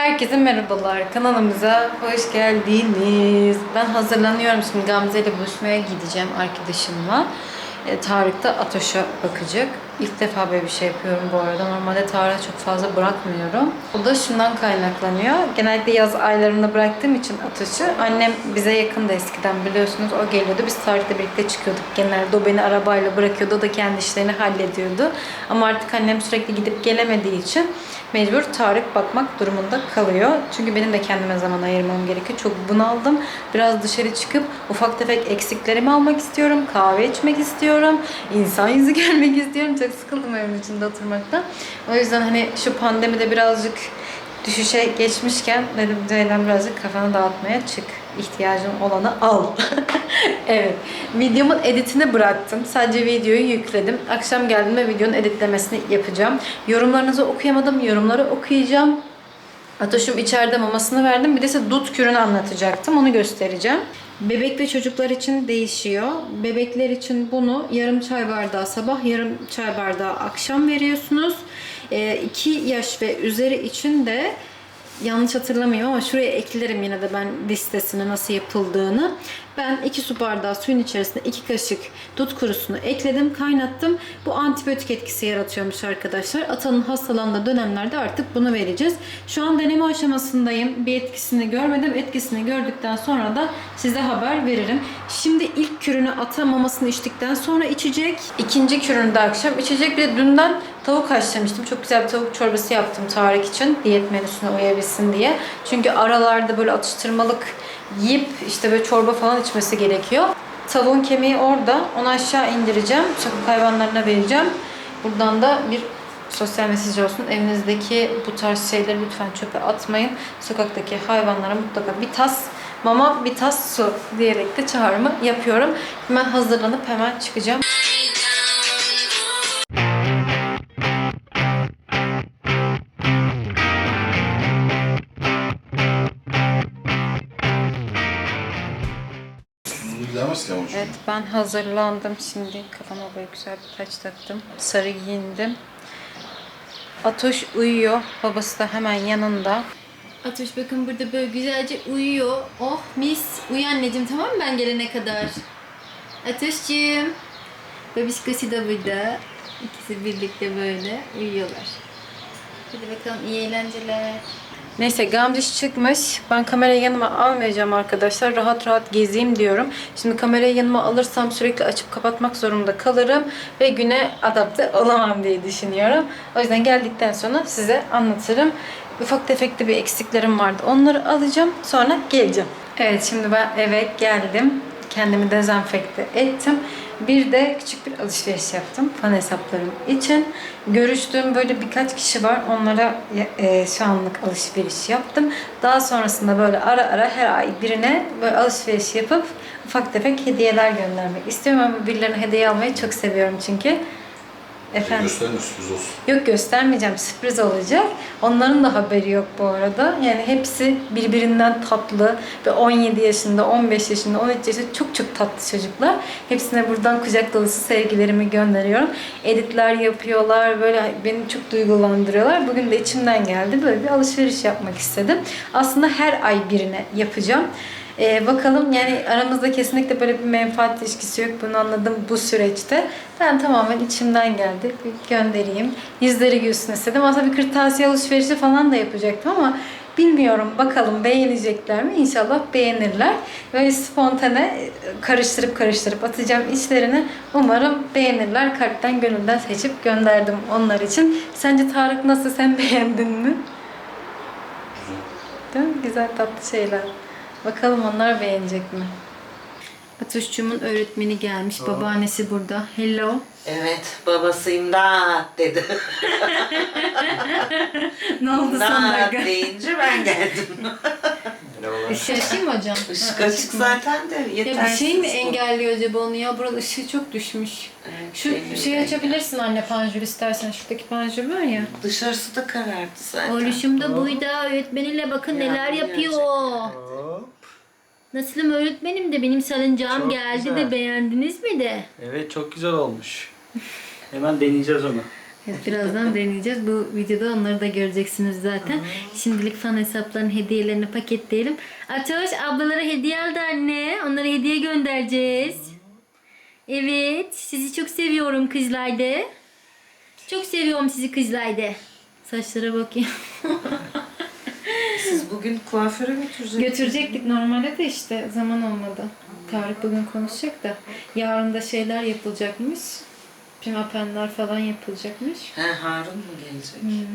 Herkese merhabalar. Kanalımıza hoş geldiniz. Ben hazırlanıyorum şimdi Gamze ile buluşmaya gideceğim arkadaşımla. E, Tarık da Atoş'a bakacak. İlk defa böyle bir şey yapıyorum bu arada. Normalde Tarık'a çok fazla bırakmıyorum. O da şundan kaynaklanıyor. Genellikle yaz aylarında bıraktığım için Atoş'u. Annem bize yakındı eskiden biliyorsunuz. O geliyordu. Biz Tarık'la birlikte çıkıyorduk. Genelde o beni arabayla bırakıyordu. O da kendi işlerini hallediyordu. Ama artık annem sürekli gidip gelemediği için mecbur Tarık bakmak durumunda kalıyor. Çünkü benim de kendime zaman ayırmam gerekiyor. Çok bunaldım. Biraz dışarı çıkıp ufak tefek eksiklerimi almak istiyorum. Kahve içmek istiyorum. insan yüzü görmek istiyorum. Çok sıkıldım evin içinde oturmaktan. O yüzden hani şu pandemide birazcık düşüşe geçmişken dedim Ceylan birazcık kafanı dağıtmaya çık. İhtiyacın olanı al. evet. Videomun editini bıraktım. Sadece videoyu yükledim. Akşam geldiğimde videonun editlemesini yapacağım. Yorumlarınızı okuyamadım. Yorumları okuyacağım. Atoş'um içeride mamasını verdim. Bir de size dut kürünü anlatacaktım. Onu göstereceğim. Bebek ve çocuklar için değişiyor. Bebekler için bunu yarım çay bardağı sabah, yarım çay bardağı akşam veriyorsunuz. 2 yaş ve üzeri için de yanlış hatırlamıyorum ama şuraya eklerim yine de ben listesine nasıl yapıldığını. Ben 2 su bardağı suyun içerisine 2 kaşık dut kurusunu ekledim, kaynattım. Bu antibiyotik etkisi yaratıyormuş arkadaşlar. Atanın hastalandığı dönemlerde artık bunu vereceğiz. Şu an deneme aşamasındayım. Bir etkisini görmedim. Etkisini gördükten sonra da size haber veririm. Şimdi ilk kürünü ata mamasını içtikten sonra içecek. İkinci kürünü de akşam içecek. Bir de dünden tavuk haşlamıştım. Çok güzel bir tavuk çorbası yaptım Tarık için. Diyet menüsüne uyabilsin diye. Çünkü aralarda böyle atıştırmalık yiyip işte böyle çorba falan içmesi gerekiyor. Tavuğun kemiği orada. Onu aşağı indireceğim. Sokak hayvanlarına vereceğim. Buradan da bir sosyal mesaj olsun. Evinizdeki bu tarz şeyleri lütfen çöpe atmayın. Sokaktaki hayvanlara mutlaka bir tas mama, bir tas su diyerek de çağrımı yapıyorum. Hemen hazırlanıp hemen çıkacağım. Şu. Evet ben hazırlandım şimdi. Kafama böyle güzel bir taç taktım. Sarı giyindim. Atoş uyuyor. Babası da hemen yanında. Atoş bakın burada böyle güzelce uyuyor. Oh mis. Uyu anneciğim tamam mı ben gelene kadar? Atoş'cığım. Babişkosu da burada. İkisi birlikte böyle uyuyorlar. Hadi bakalım iyi eğlenceler. Neyse Gamziş çıkmış. Ben kamerayı yanıma almayacağım arkadaşlar. Rahat rahat gezeyim diyorum. Şimdi kamerayı yanıma alırsam sürekli açıp kapatmak zorunda kalırım. Ve güne adapte olamam diye düşünüyorum. O yüzden geldikten sonra size anlatırım. Ufak tefek de bir eksiklerim vardı. Onları alacağım. Sonra geleceğim. Evet şimdi ben eve geldim. Kendimi dezenfekte ettim. Bir de küçük bir alışveriş yaptım fan hesaplarım için. Görüştüğüm böyle birkaç kişi var. Onlara e, şu anlık alışveriş yaptım. Daha sonrasında böyle ara ara her ay birine böyle alışveriş yapıp ufak tefek hediyeler göndermek istiyorum. Ama birilerine hediye almayı çok seviyorum çünkü. Efendim? Gösterin sürpriz olsun. Yok göstermeyeceğim. Sürpriz olacak. Onların da haberi yok bu arada. Yani hepsi birbirinden tatlı ve 17 yaşında, 15 yaşında, 13 yaşında çok çok tatlı çocuklar. Hepsine buradan kucak dolusu sevgilerimi gönderiyorum. Editler yapıyorlar. Böyle beni çok duygulandırıyorlar. Bugün de içimden geldi. Böyle bir alışveriş yapmak istedim. Aslında her ay birine yapacağım. Ee, bakalım yani aramızda kesinlikle böyle bir menfaat ilişkisi yok. Bunu anladım bu süreçte. Ben tamamen içimden geldi. Bir göndereyim. Yüzleri gülsün istedim. Aslında bir kırtasiye alışverişi falan da yapacaktım ama bilmiyorum. Bakalım beğenecekler mi? İnşallah beğenirler. Böyle spontane e, karıştırıp karıştırıp atacağım içlerini. Umarım beğenirler. Kalpten gönülden seçip gönderdim onlar için. Sence Tarık nasıl? Sen beğendin mi? Değil mi? Güzel tatlı şeyler. Bakalım onlar beğenecek mi? Atuşçumun öğretmeni gelmiş. Babaannesi burada. Hello. Evet, babası imdat dedi. Ne oldu dakika? deyince ben geldim. Işığı açayım mı hocam? Işık Ha, açık zaten de Ya yetersiz. bir şey mi bu. engelliyor acaba onu ya? Burada ışığı çok düşmüş. Evet, Şu şeyi açabilirsin anne panjur istersen. Şuradaki panjur var ya. Dışarısı da karardı zaten. Oluşum da buydu. Öğretmeniyle bakın Ya, neler yapıyor. Hop. Nasılım öğretmenim de benim salıncağım Çok geldi güzel. de beğendiniz mi de? Evet çok güzel olmuş. Hemen deneyeceğiz onu. Evet, birazdan deneyeceğiz. Bu videoda onları da göreceksiniz zaten. Şimdilik fan hesaplarının hediyelerini paketleyelim. Atoş ablalara hediye aldı anne. Onlara hediye göndereceğiz. Evet. Sizi çok seviyorum kızlaydı. Çok seviyorum sizi kızlaydı. Saçlara bakayım. Siz bugün kuaföre götüreceksiniz. Götürecektik normalde de işte zaman olmadı. Tarık bugün konuşacak da. Yarın da şeyler yapılacakmış. Pimapenler falan yapılacakmış. He Harun mu gelecek?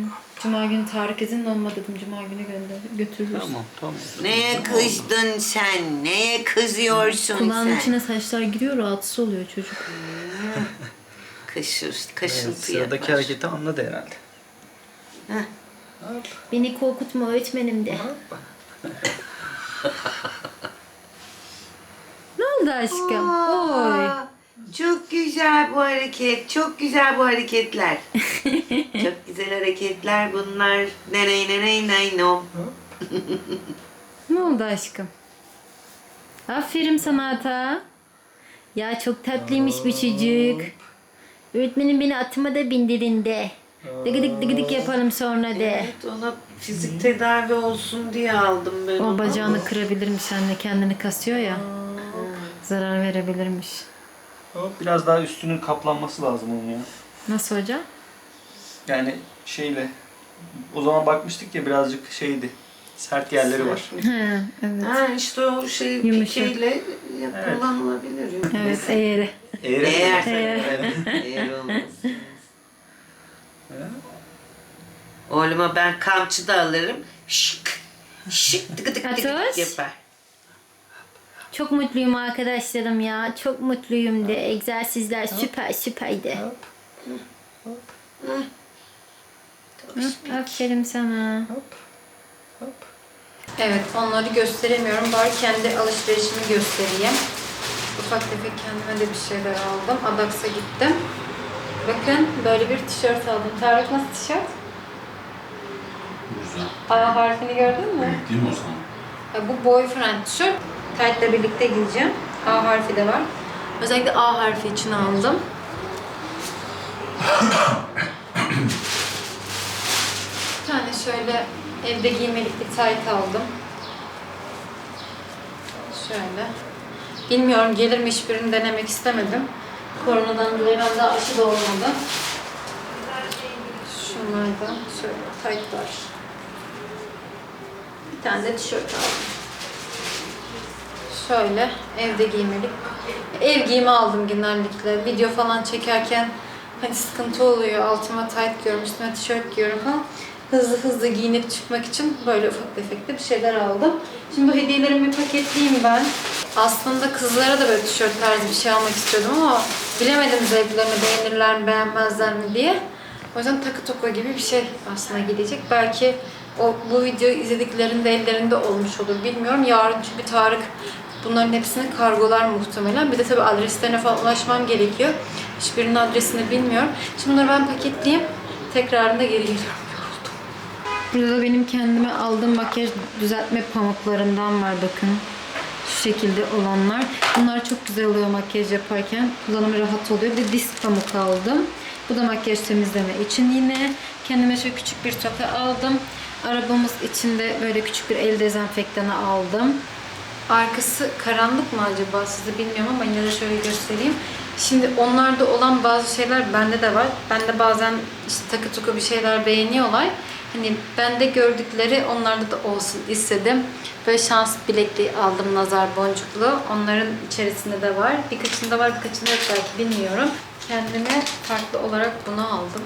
Cuma günü Tarık izin olma dedim. Cuma günü gönder götürürüz. Tamam tamam. Neye kızdın sen? Neye kızıyorsun Kulağın sen? içine saçlar giriyor rahatsız oluyor çocuk. Kaşır, Evet, kaşıntı sıradaki yapar. hareketi anladı herhalde. Beni korkutma öğretmenim de. Ne oldu aşkım? Oy. Çok güzel bu hareket. Çok güzel bu hareketler. çok güzel hareketler bunlar. Neney neney ney nom. Ne oldu aşkım? Aferin sana Ata. Ya çok tatlıymış bu çocuk. Öğretmenim beni atıma da bindirin de. Dıgıdık dıgıdık yapalım sonra de. Evet ona fizik tedavi olsun diye aldım ben O onu. bacağını kırabilirmiş anne kendini kasıyor ya. Zarar verebilirmiş. Hop, Biraz daha üstünün kaplanması lazım onun ya. Nasıl hocam? Yani şeyle o zaman bakmıştık ya birazcık şeydi. Sert yerleri var. He, evet. Ha işte o şey Yumuşak. pikeyle kullanılabilir. Evet eğri. Eğer, Eğer- Evet. Eğer olmasın. Oğluma ben kamçı da alırım. Şık. Şık tıkı tıkı tıkı Atoş. yapar. Çok mutluyum arkadaşlarım ya. Çok mutluyum de. Egzersizler süper süperdi. Aferin sana. Evet onları gösteremiyorum. Bari kendi alışverişimi göstereyim. Ufak tefek kendime de bir şeyler aldım. Adax'a gittim. Bakın böyle bir tişört aldım. Tarık nasıl tişört? Güzel. A harfini gördün mü? Değil mi o zaman? Bu boyfriend tişört. Tayt'la birlikte gideceğim. A harfi de var. Özellikle A harfi için aldım. Bir tane şöyle evde giymelik bir tayt aldım. Şöyle. Bilmiyorum gelir mi hiçbirini denemek istemedim. Koronadan dolayı bende aşı da olmadı. Şunlardan şöyle taytlar. Bir tane de tişört aldım. Şöyle evde giymelik. Ev giyimi aldım genellikle. Video falan çekerken hani sıkıntı oluyor. Altıma tight giyiyorum, üstüme tişört giyiyorum falan. Hızlı hızlı giyinip çıkmak için böyle ufak tefek de bir şeyler aldım. Şimdi bu hediyelerimi paketleyeyim ben. Aslında kızlara da böyle tişört tarzı bir şey almak istiyordum ama bilemedim zevklerini beğenirler mi beğenmezler mi diye. O yüzden takı toka gibi bir şey aslında gelecek. Belki o bu videoyu izlediklerinde ellerinde olmuş olur bilmiyorum. Yarın çünkü Tarık bunların hepsini kargolar muhtemelen. Bir de tabii adreslerine falan ulaşmam gerekiyor. Hiçbirinin adresini bilmiyorum. Şimdi bunları ben paketleyeyim. Tekrarında geri geliyorum. Burada da benim kendime aldığım makyaj düzeltme pamuklarından var bakın. Şekilde olanlar. Bunlar çok güzel oluyor makyaj yaparken. Kullanımı rahat oluyor. Bir de disk pamuk aldım. Bu da makyaj temizleme için yine. Kendime şöyle küçük bir toka aldım. Arabamız için de böyle küçük bir el dezenfektanı aldım. Arkası karanlık mı acaba size bilmiyorum ama yine de şöyle göstereyim. Şimdi onlarda olan bazı şeyler bende de var. Ben de bazen işte takı tuku bir şeyler beğeniyorlar. Hani bende gördükleri onlarda da olsun istedim. Böyle şans bilekliği aldım nazar boncuklu. Onların içerisinde de var. Birkaçında var birkaçında yok belki bilmiyorum. Kendime farklı olarak bunu aldım.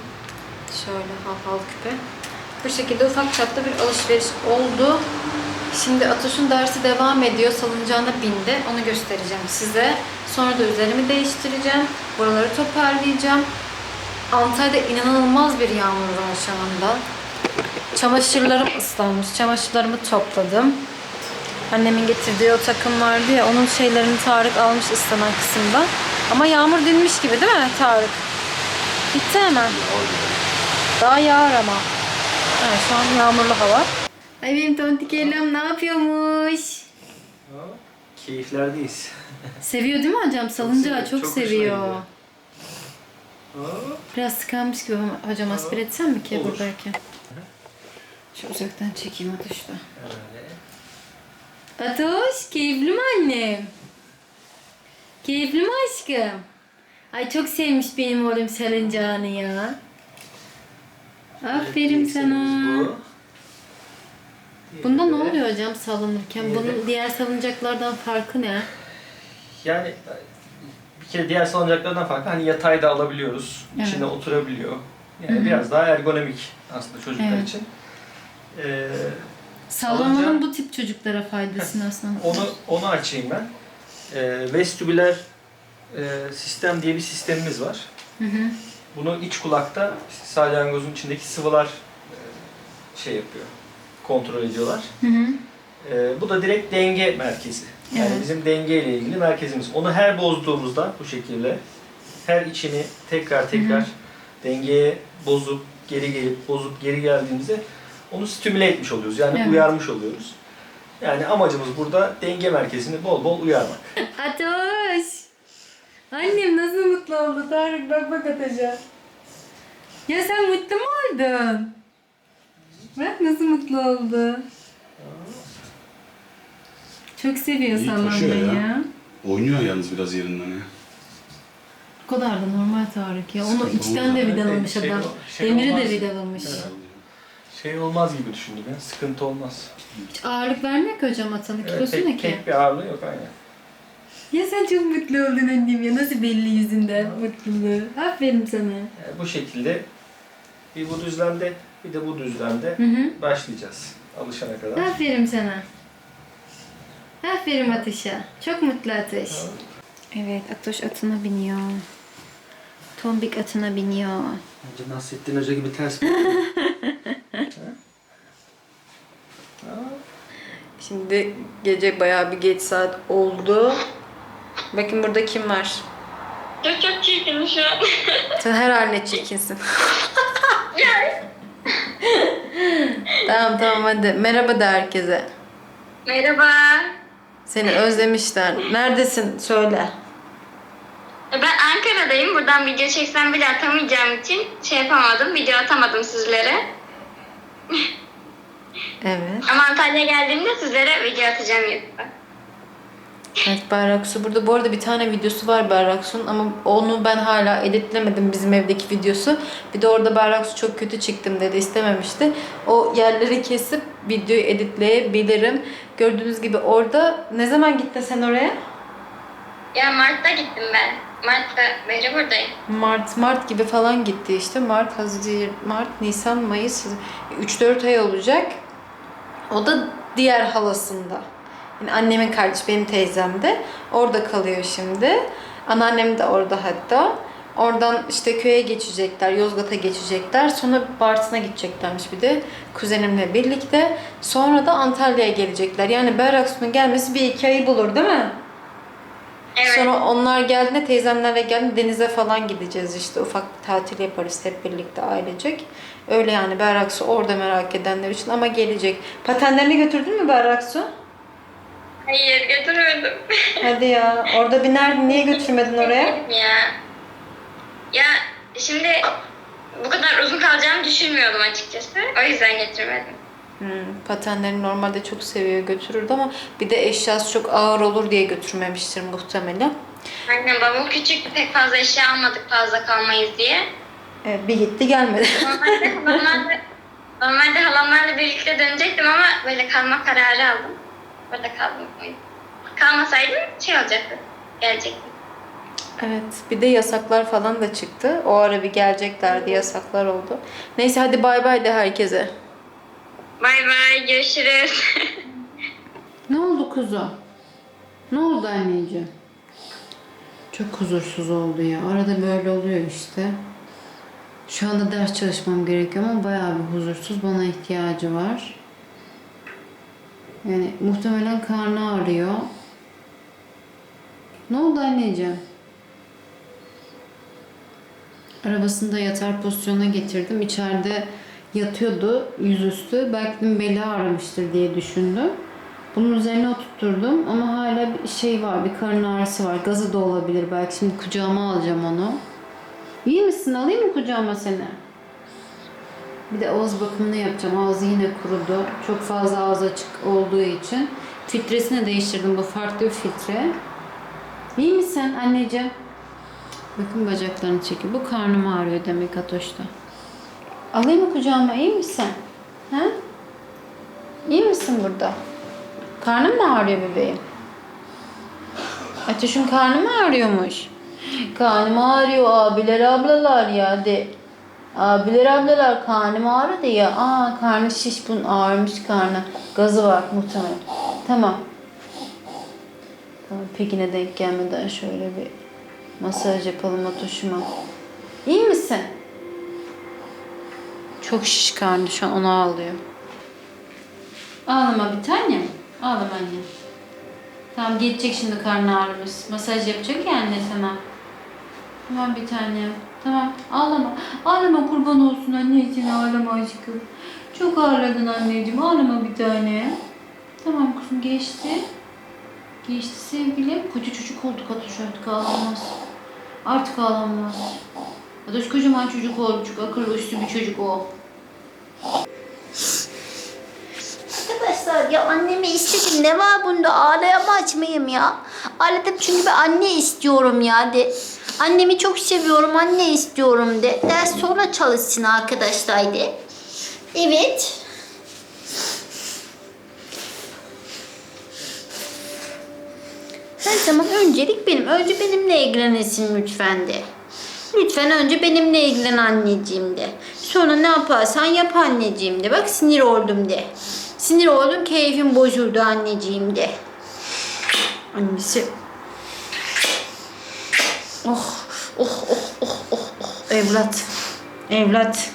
Şöyle hal küpe. Bu şekilde ufak çapta bir alışveriş oldu. Şimdi Atoş'un dersi devam ediyor. Salıncağına bindi. Onu göstereceğim size. Sonra da üzerimi değiştireceğim. Buraları toparlayacağım. Antalya'da inanılmaz bir yağmur var şu anda. Çamaşırlarım ıslanmış. Çamaşırlarımı topladım. Annemin getirdiği o takım vardı ya onun şeylerini Tarık almış ıslanan kısımda. Ama yağmur dinmiş gibi değil mi Tarık? Bitti hemen. Daha yağar ama. Evet, şu an yağmurlu hava. Ay benim tontik elem ne yapıyormuş? Keyiflerdeyiz. Seviyor değil mi hocam? Salıncağı çok, çok seviyor. Biraz sıkanmış gibi ama hocam aspir etsem mi ki Olur. buradayken? Şu uzaktan çekeyim Atoş'la. Öyle. Atoş keyifli mi annem? Keyifli mi aşkım? Ay çok sevmiş benim oğlum salıncağını ya. Aferin sana. Bu. Bunda ne oluyor hocam salınırken? Bunun diğer salıncaklardan farkı ne? Yani bir kere diğer salıncaklardan farklı hani yatay da alabiliyoruz. Evet. İçine oturabiliyor. Yani biraz daha ergonomik aslında çocuklar Evet. için. Ee, Sallamanın Salıncağı- bu tip çocuklara faydası nasıl? onu onu açayım ben. Ee, vestibüler e, sistem diye bir sistemimiz var. Hı hı. Bunu iç kulakta salyangozun içindeki sıvılar e, şey yapıyor. Kontrol ediyorlar. Hı hı. Ee, bu da direkt denge merkezi. Yani Evet. bizim denge ile ilgili merkezimiz. Onu her bozduğumuzda bu şekilde her içini tekrar tekrar dengeye bozup geri gelip bozup geri geldiğimizde onu stimüle etmiş oluyoruz. Yani Evet. uyarmış oluyoruz. Yani amacımız burada denge merkezini bol bol uyarmak. Atoş. Annem nasıl mutlu oldu Tarık bak bak Atoş'a. Ya sen mutlu mu oldun? Bak nasıl mutlu oldu. Çok seviyor İyi sallanmayı taşıyor ya. ya. Oynuyor yalnız biraz yerinden ya. Bu kadar da normal Tarık ya. Onu Sıkıntı içten de olmaz. vidalamış Şey- adam. şey Demiri olmaz. de vidalamış. Şey olmaz gibi düşündüm ya. Sıkıntı olmaz. Hiç ağırlık vermiyor ki hocam atanın. Kilosu pek, ne ki? pek bir ağırlığı yok aynen. Ya sen çok mutlu oldun annem ya. Nasıl belli yüzünden mutluluğu. Aferin sana. Yani bu şekilde bir bu düzlemde bir de bu düzlemde Hı hı. başlayacağız alışana kadar. Aferin sana. Aferin Atış'a. Çok mutlu Atış. Evet Atoş atına biniyor. Tombik atına biniyor. Önce Nasrettin Hoca gibi ters Şimdi gece bayağı bir geç saat oldu. Bakın burada kim var? Çok çok çirkinim şu an. Sen her haline çirkinsin. tamam tamam hadi. Merhaba de herkese. Merhaba. Seni özlemişler. Neredesin? Söyle. Ben Ankara'dayım. Buradan video çeksem bile atamayacağım için şey yapamadım. Video atamadım sizlere. Evet. Ama Antalya'ya geldiğimde sizlere video atacağım YouTube'a. Evet Berraksu burada. Bu arada bir tane videosu var Berraksu'nun ama onu ben hala editlemedim bizim evdeki videosu. Bir de orada Berraksu çok kötü çıktım dedi istememişti. O yerleri kesip videoyu editleyebilirim. Gördüğünüz gibi orada ne zaman gittin sen oraya? Ya Mart'ta gittim ben. Mart'ta beri buradayım. Mart, Mart gibi falan gitti işte. Mart, Haziran, Mart, Nisan, Mayıs 3-4 ay olacak. O da diğer halasında. Yani annemin kardeşi, benim teyzem de. Orada kalıyor şimdi. Anneannem de orada hatta. Oradan işte köye geçecekler, Yozgat'a geçecekler. Sonra Bartın'a gideceklermiş bir de kuzenimle birlikte. Sonra da Antalya'ya gelecekler. Yani Berraksu'nun gelmesi bir iki ayı bulur değil mi? Evet. Sonra onlar geldiğinde teyzemlerle geldiğinde denize falan gideceğiz işte ufak bir tatil yaparız hep birlikte ailecek. Öyle yani Berraksu orada merak edenler için ama gelecek. Patenlerini götürdün mü Berraksu? Hayır götürmedim. Hadi ya orada binerdin niye götürmedin oraya? ya. Ya şimdi bu kadar uzun kalacağımı düşünmüyordum açıkçası. O yüzden getirmedim. Hmm, patenlerini normalde çok seviyor götürürdü ama bir de eşyası çok ağır olur diye götürmemiştir muhtemelen. Aynen bavul küçük pek fazla eşya almadık fazla kalmayız diye. Evet, bir gitti gelmedi. Normalde halamlarla, normalde halamlarla birlikte dönecektim ama böyle kalma kararı aldım. Burada kaldım. o yüzden. Kalmasaydım şey olacaktı. Gelecektim. Evet, bir de yasaklar falan da çıktı. O ara bir geleceklerdi, yasaklar oldu. Neyse hadi bay bay de herkese. Bay bay görüşürüz. Ne oldu kuzu? Ne oldu anneciğim? Çok huzursuz oldu ya. Arada böyle oluyor işte. Şu anda ders çalışmam gerekiyor ama bayağı bir huzursuz. Bana ihtiyacı var. Yani muhtemelen karnı ağrıyor. Ne oldu anneciğim? Arabasında yatar pozisyona getirdim. İçeride yatıyordu yüzüstü. Belki dedim beli ağrımıştır diye düşündüm. Bunun üzerine oturtturdum ama hala bir şey var, bir karın ağrısı var. Gazı da olabilir belki. Şimdi kucağıma alacağım onu. İyi misin? Alayım mı kucağıma seni? Bir de ağız bakımını yapacağım. Ağzı yine kurudu. Çok fazla ağız açık olduğu için. Filtresini değiştirdim. Bu farklı bir filtre. İyi misin anneciğim? Bakın bacaklarını çekiyor. Bu karnım ağrıyor demek Atoş'ta. Alayım mı kucağıma? İyi misin? Ha? İyi misin burada? Karnın mı ağrıyor bebeğim? Ateş'in karnı mı ağrıyormuş? Karnım ağrıyor abiler ablalar ya de. Abiler ablalar karnım ağrıdı ya. Aa karnı şiş bunun ağrımış karnı. Gazı var muhtemelen. Tamam. Tamam Pekin'e denk gelmeden şöyle bir masaj yapalım Atoş'uma. İyi misin? Çok şiş karnı şu an onu ağlıyor. Ağlama bir tanem. Ağlama anne. Tamam geçecek şimdi karnı ağrımız. Masaj yapacak ya anne sana. Tamam bir tanem. Tamam ağlama. Ağlama kurban olsun anne için ağlama aşkım. Çok ağladın anneciğim ağlama bir tane. Tamam kuzum geçti. Geçti sevgilim. Koca çocuk olduk Atoş artık ağlamaz. Artık ağlamaz. Atoş kocaman çocuk oldu. Çok akıllı üstü bir çocuk o. Arkadaşlar ya annemi istedim. Ne var bunda? Ağlayamaz mıyım ya? Ağladım çünkü ben anne istiyorum ya de. Annemi çok seviyorum. Anne istiyorum de. Ders sonra çalışsın arkadaşlar de. Evet. Her zaman öncelik benim. Önce benimle ilgilenirsin lütfen de. Lütfen önce benimle ilgilen anneciğim de. Sonra ne yaparsan yap anneciğim de. Bak sinir oldum de. Sinir oldum keyfim bozuldu anneciğim de. Annesi. Oh, oh, oh, oh, oh, oh. Evlat. Evlat.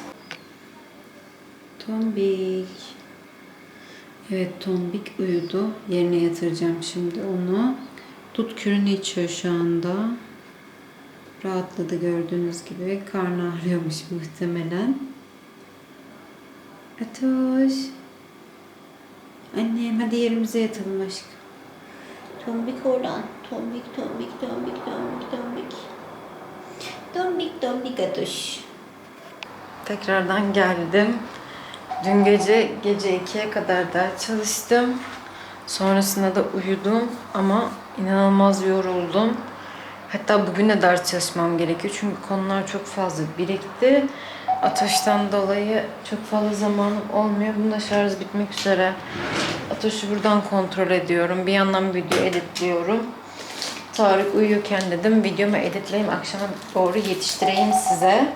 Tombik. Evet Tombik uyudu. Yerine yatıracağım şimdi onu. Dut kürünü içiyor şu anda. Rahatladı gördüğünüz gibi. Karnı ağrıyormuş muhtemelen. Atoş. Annem hadi yerimize yatalım aşkım. Tombik olan. Tombik, tombik, tombik, tombik, tombik. Tombik, tombik atış. Tekrardan geldim. Dün gece gece 2'ye kadar ders çalıştım. Sonrasında da uyudum ama inanılmaz yoruldum. Hatta bugün de ders çalışmam gerekiyor çünkü konular çok fazla birikti. Ateşten dolayı çok fazla zamanım olmuyor. Bunda şarj bitmek üzere. Ateşi buradan kontrol ediyorum. Bir yandan video editliyorum. Tarık uyuyorken dedim videomu editleyeyim akşama doğru yetiştireyim size.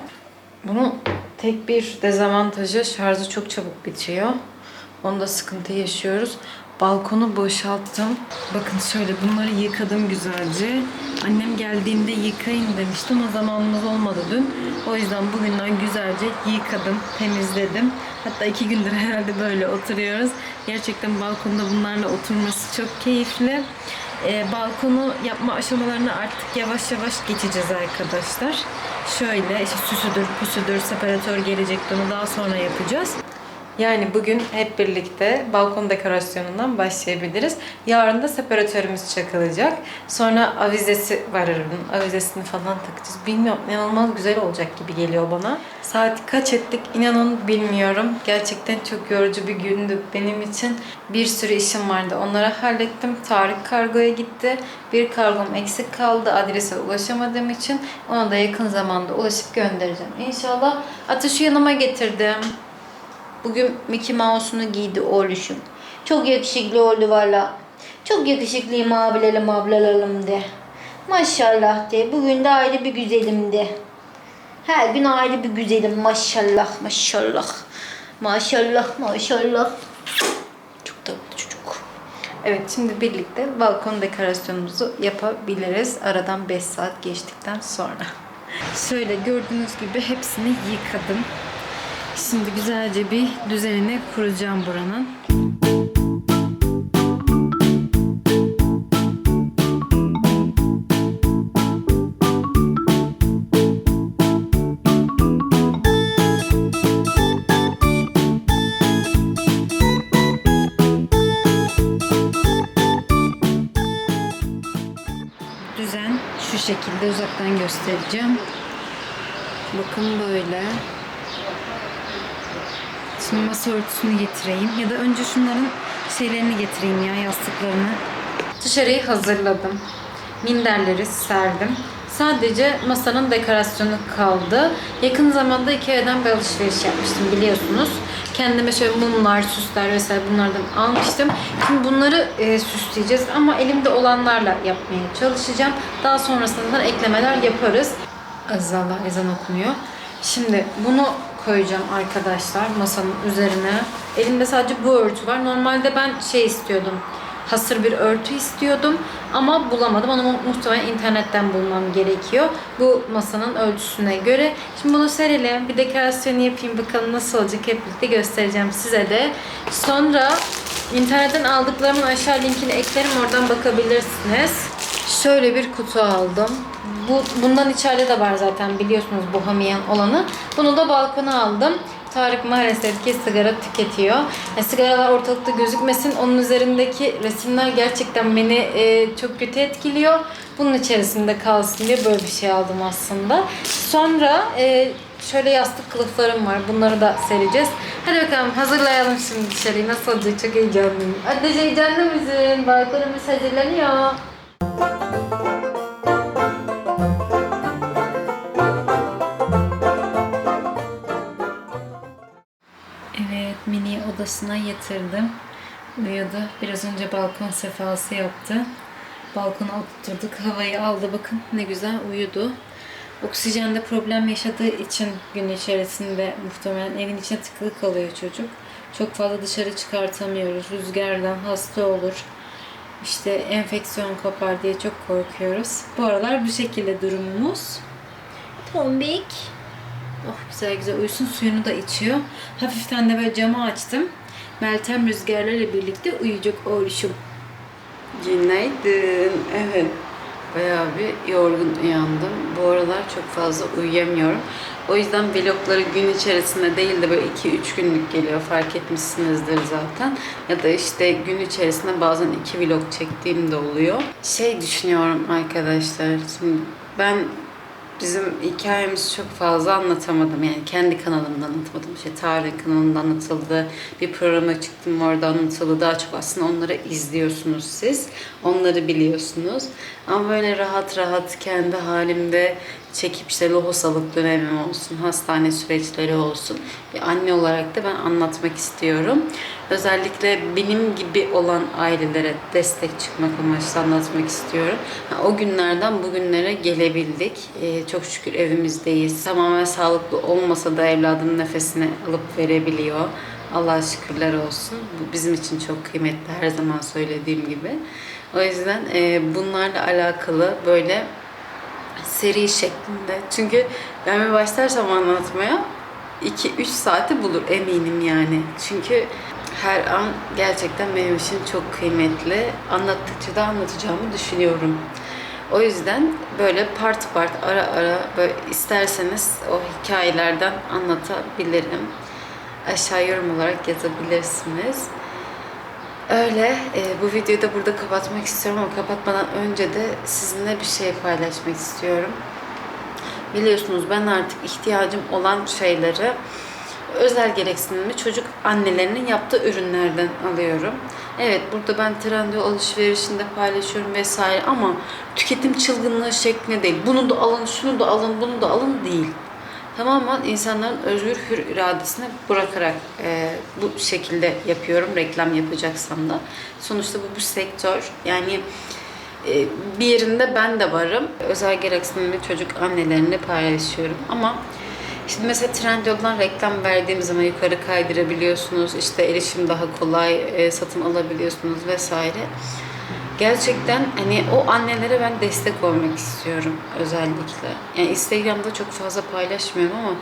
Bunun tek bir dezavantajı şarjı çok çabuk bitiyor. Onda sıkıntı yaşıyoruz. Balkonu boşalttım. Bakın şöyle bunları yıkadım güzelce. Annem geldiğinde yıkayın demişti ama zamanımız olmadı dün. O yüzden bugünden güzelce yıkadım, temizledim. Hatta iki gündür herhalde böyle oturuyoruz. Gerçekten balkonda bunlarla oturması çok keyifli. Ee, balkonu yapma aşamalarını artık yavaş yavaş geçeceğiz arkadaşlar. Şöyle işte süsüdür, püsüdür, separatör gelecekti onu daha sonra yapacağız. Yani bugün hep birlikte balkon dekorasyonundan başlayabiliriz. Yarın da separatörümüz çakılacak. Sonra avizesi var arabanın. Avizesini falan takacağız. Bilmiyorum inanılmaz güzel olacak gibi geliyor bana. Saat kaç ettik inanın bilmiyorum. Gerçekten çok yorucu bir gündü benim için. Bir sürü işim vardı. Onları hallettim. Tarık kargoya gitti. Bir kargom eksik kaldı. Adrese ulaşamadığım için ona da yakın zamanda ulaşıp göndereceğim. İnşallah ateşi yanıma getirdim. Bugün Mickey Mouse'unu giydi oğluşum. Çok yakışıklı oldu valla. Çok yakışıklıyım abilerim ablalarım de. Maşallah de. Bugün de ayrı bir güzelim de. Her gün ayrı bir güzelim maşallah maşallah. Maşallah maşallah. Çok tatlı çocuk. Evet şimdi birlikte balkon dekorasyonumuzu yapabiliriz. Aradan 5 saat geçtikten sonra. Şöyle gördüğünüz gibi hepsini yıkadım. Şimdi güzelce bir düzenine kuracağım buranın. Düzen şu şekilde uzaktan göstereceğim. Bakın böyle. Şimdi masa örtüsünü getireyim. Ya da önce şunların şeylerini getireyim ya yastıklarını. Dışarıyı hazırladım. Minderleri serdim. Sadece masanın dekorasyonu kaldı. Yakın zamanda Ikea'dan bir alışveriş yapmıştım biliyorsunuz. Kendime şöyle mumlar, süsler vesaire bunlardan almıştım. Şimdi bunları e, süsleyeceğiz ama elimde olanlarla yapmaya çalışacağım. Daha sonrasında da eklemeler yaparız. Azizallah ezan okunuyor. Şimdi bunu koyacağım arkadaşlar masanın üzerine. Elimde sadece bu örtü var. Normalde ben şey istiyordum. Hasır bir örtü istiyordum ama bulamadım. Onu mu- muhtemelen internetten bulmam gerekiyor. Bu masanın ölçüsüne göre. Şimdi bunu serelim. Bir dekorasyon yapayım. Bakalım nasıl olacak. Hep birlikte göstereceğim size de. Sonra internetten aldıklarımın aşağı linkini eklerim. Oradan bakabilirsiniz. Şöyle bir kutu aldım. Bu, bundan içeride de var zaten biliyorsunuz bu hamiyen olanı. Bunu da balkona aldım. Tarık maalesef ki sigara tüketiyor. Yani sigaralar ortalıkta gözükmesin. Onun üzerindeki resimler gerçekten beni e, çok kötü etkiliyor. Bunun içerisinde kalsın diye böyle bir şey aldım aslında. Sonra e, şöyle yastık kılıflarım var. Bunları da sereceğiz. Hadi bakalım hazırlayalım şimdi dışarıyı. Nasıl olacak? Çok heyecanlıyım. Hadi heyecanlı mısın? Balkonumuz hazırlanıyor. Evet, mini odasına yatırdım. Uyudu. Biraz önce balkon sefası yaptı. Balkona oturturduk. Havayı aldı. Bakın ne güzel uyudu. Oksijende problem yaşadığı için gün içerisinde muhtemelen evin içine tıkılı kalıyor çocuk. Çok fazla dışarı çıkartamıyoruz. Rüzgardan hasta olur. İşte enfeksiyon kapar diye çok korkuyoruz. Bu aralar bu şekilde durumumuz. Tombik. Oh güzel güzel uyusun suyunu da içiyor. Hafiften de böyle camı açtım. Meltem rüzgarlarla birlikte uyuyacak oğluşum. Günaydın. Evet. Bayağı bir yorgun uyandım. Bu aralar çok fazla uyuyamıyorum. O yüzden vlogları gün içerisinde değil de böyle 2-3 günlük geliyor. Fark etmişsinizdir zaten. Ya da işte gün içerisinde bazen 2 vlog çektiğim de oluyor. Şey düşünüyorum arkadaşlar. Şimdi ben bizim hikayemizi çok fazla anlatamadım. Yani kendi kanalımda anlatamadım. İşte Tarih kanalında anlatıldı. Bir programa çıktım orada anlatıldı. Daha çok aslında onları izliyorsunuz siz. Onları biliyorsunuz. Ama böyle rahat rahat kendi halimde çekip işte lohusalık dönemim olsun, hastane süreçleri olsun. Bir anne olarak da ben anlatmak istiyorum. Özellikle benim gibi olan ailelere destek çıkmak amaçlı anlatmak istiyorum. O günlerden bugünlere gelebildik. Çok şükür evimizdeyiz. Tamamen sağlıklı olmasa da evladın nefesini alıp verebiliyor. Allah'a şükürler olsun. Bu bizim için çok kıymetli her zaman söylediğim gibi. O yüzden e, bunlarla alakalı böyle seri şeklinde. Çünkü ben bir başlarsam anlatmaya 2-3 saati bulur eminim yani. Çünkü her an gerçekten benim için çok kıymetli. Anlattıkça da anlatacağımı düşünüyorum. O yüzden böyle part part ara ara böyle isterseniz o hikayelerden anlatabilirim. Aşağı yorum olarak yazabilirsiniz. Öyle. e, bu videoyu da burada kapatmak istiyorum ama kapatmadan önce de sizinle bir şey paylaşmak istiyorum. Biliyorsunuz ben artık ihtiyacım olan şeyleri özel gereksinimli çocuk annelerinin yaptığı ürünlerden alıyorum. Evet burada ben Trendyol alışverişinde paylaşıyorum vesaire ama tüketim çılgınlığı şeklinde değil. Bunu da alın, şunu da alın, bunu da alın değil tamamen insanların özgür hür iradesine bırakarak e, bu şekilde yapıyorum reklam yapacaksam da. Sonuçta bu bu sektör yani e, bir yerinde ben de varım. Özel gereksinimli çocuk annelerini paylaşıyorum ama Şimdi mesela Trendyol'dan reklam verdiğim zaman yukarı kaydırabiliyorsunuz. İşte erişim daha kolay, e, satın alabiliyorsunuz vesaire. Gerçekten hani o annelere ben destek olmak istiyorum özellikle. Yani Instagram'da çok fazla paylaşmıyorum ama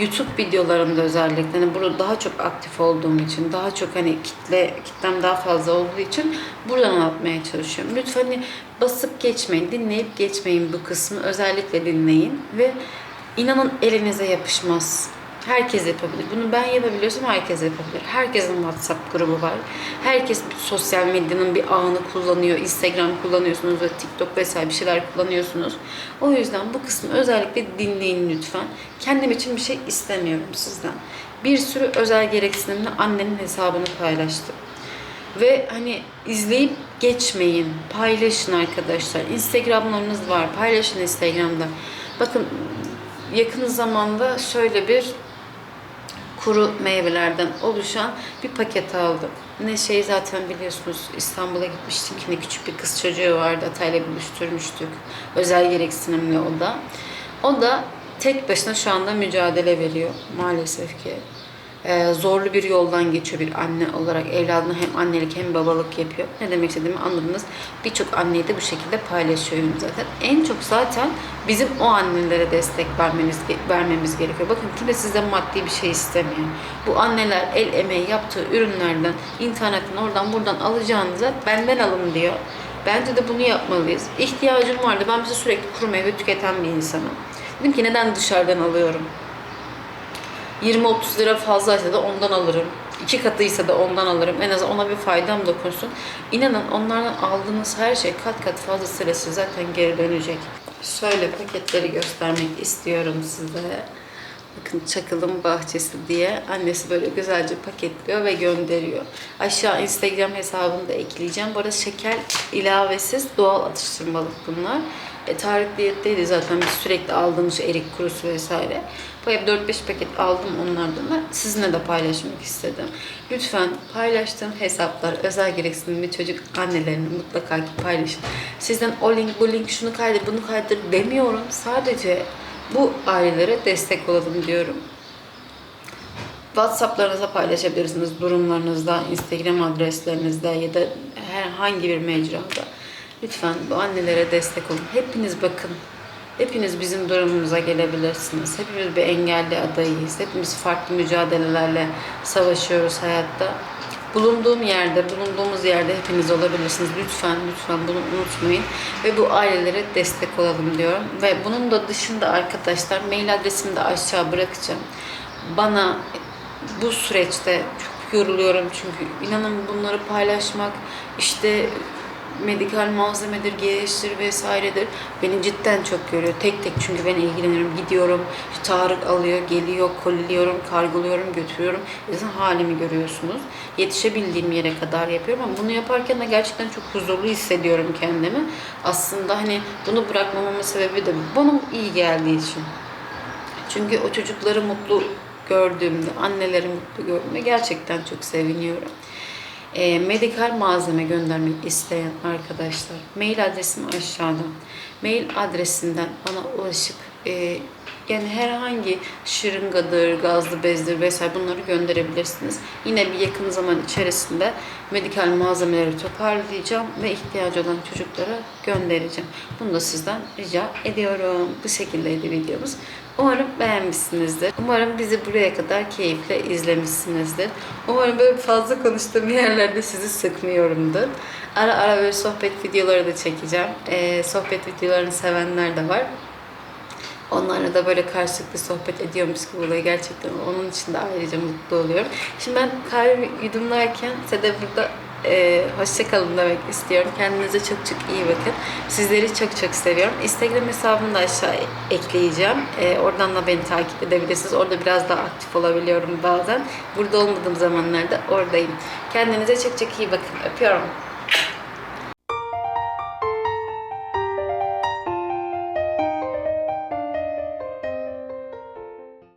YouTube videolarımda özellikle hani burada daha çok aktif olduğum için, daha çok hani kitle kitlem daha fazla olduğu için buradan anlatmaya çalışıyorum. Lütfen hani basıp geçmeyin, dinleyip geçmeyin bu kısmı. Özellikle dinleyin ve inanın elinize yapışmaz. Herkes yapabilir. Bunu ben yapabiliyorsam herkes yapabilir. Herkesin WhatsApp grubu var. Herkes sosyal medyanın bir ağını kullanıyor. Instagram kullanıyorsunuz ve TikTok vesaire bir şeyler kullanıyorsunuz. O yüzden bu kısmı özellikle dinleyin lütfen. Kendim için bir şey istemiyorum sizden. Bir sürü özel gereksinimle annenin hesabını paylaştım. Ve hani izleyip geçmeyin. Paylaşın arkadaşlar. Instagramlarınız var. Paylaşın Instagram'da. Bakın yakın zamanda şöyle bir kuru meyvelerden oluşan bir paket aldım. Ne şey zaten biliyorsunuz İstanbul'a gitmiştik. Yine küçük bir kız çocuğu vardı. Atayla buluşturmuştuk. Özel gereksinimli o da. O da tek başına şu anda mücadele veriyor maalesef ki. Ee, zorlu bir yoldan geçiyor bir anne olarak. Evladına hem annelik hem babalık yapıyor. Ne demek istediğimi anladınız. Birçok anneyi de bu şekilde paylaşıyorum zaten. En çok zaten bizim o annelere destek vermemiz, vermemiz gerekiyor. Bakın kimse sizden maddi bir şey istemiyor. Bu anneler el emeği yaptığı ürünlerden, internetten oradan buradan alacağınıza benden alın diyor. Bence de bunu yapmalıyız. İhtiyacım vardı. Ben mesela sürekli kuru meyve tüketen bir insanım. Dedim ki neden dışarıdan alıyorum? 20-30 lira fazlaysa da ondan alırım. İki katıysa da ondan alırım. En azından ona bir faydam dokunsun. İnanın onlardan aldığınız her şey kat kat fazlasıyla size zaten geri dönecek. Şöyle paketleri göstermek istiyorum size. Bakın Çakıl'ın bahçesi diye annesi böyle güzelce paketliyor ve gönderiyor. Aşağı Instagram hesabını da ekleyeceğim. Bu arada şeker ilavesiz doğal atıştırmalık bunlar. E, Tarık diyetteydi zaten biz sürekli aldığımız erik kurusu vesaire. Böyle 4-5 paket aldım onlardan da sizinle de paylaşmak istedim. Lütfen paylaştığım hesaplar özel gereksinimli çocuk annelerini mutlaka ki paylaşın. Sizden o link bu link şunu kaydır bunu kaydır demiyorum. Sadece bu ailelere destek olalım diyorum. WhatsApp'larınıza paylaşabilirsiniz durumlarınızda, Instagram adreslerinizde ya da herhangi bir mecrada. Lütfen bu annelere destek olun. Hepiniz bakın. Hepiniz bizim durumumuza gelebilirsiniz. Hepimiz bir engelli adayıyız. Hepimiz farklı mücadelelerle savaşıyoruz hayatta. Bulunduğum yerde, bulunduğumuz yerde hepiniz olabilirsiniz. Lütfen, lütfen bunu unutmayın. Ve bu ailelere destek olalım diyorum. Ve bunun da dışında arkadaşlar mail adresimi de aşağı bırakacağım. Bana bu süreçte çok yoruluyorum çünkü inanın bunları paylaşmak işte medikal malzemedir, GH'dir vesairedir. Beni cidden çok yoruyor. Tek tek çünkü ben ilgileniyorum. Gidiyorum, işte Tarık alıyor, geliyor, koliliyorum, kargoluyorum, götürüyorum. Zaten halimi görüyorsunuz. Yetişebildiğim yere kadar yapıyorum ama bunu yaparken de gerçekten çok huzurlu hissediyorum kendimi. Aslında hani bunu bırakmamamın sebebi de bana iyi geldiği için. Çünkü o çocukları mutlu gördüğümde, anneleri mutlu gördüğümde gerçekten çok seviniyorum. E, medikal malzeme göndermek isteyen arkadaşlar mail adresim aşağıda. Mail adresinden bana ulaşıp e, yani herhangi şırıngadır, gazlı bezdir vesaire bunları gönderebilirsiniz. Yine bir yakın zaman içerisinde medikal malzemeleri toparlayacağım ve ihtiyacı olan çocuklara göndereceğim. Bunu da sizden rica ediyorum. Bu şekildeydi videomuz. Umarım beğenmişsinizdir. Umarım bizi buraya kadar keyifle izlemişsinizdir. Umarım böyle fazla konuştuğum yerlerde sizi sıkmıyorumdur. Ara ara böyle sohbet videoları da çekeceğim. Ee, sohbet videolarını sevenler de var. Onlarla da böyle karşılıklı sohbet ediyormuş gibi oluyor gerçekten. Onun için de ayrıca mutlu oluyorum. Şimdi ben kahve yudumlarken size de burada e, hoşça kalın demek istiyorum. Kendinize çok çok iyi bakın. Sizleri çok çok seviyorum. Instagram hesabımı da aşağı ekleyeceğim. E, oradan da beni takip edebilirsiniz. Orada biraz daha aktif olabiliyorum bazen. Burada olmadığım zamanlarda oradayım. Kendinize çok çok iyi bakın. Öpüyorum.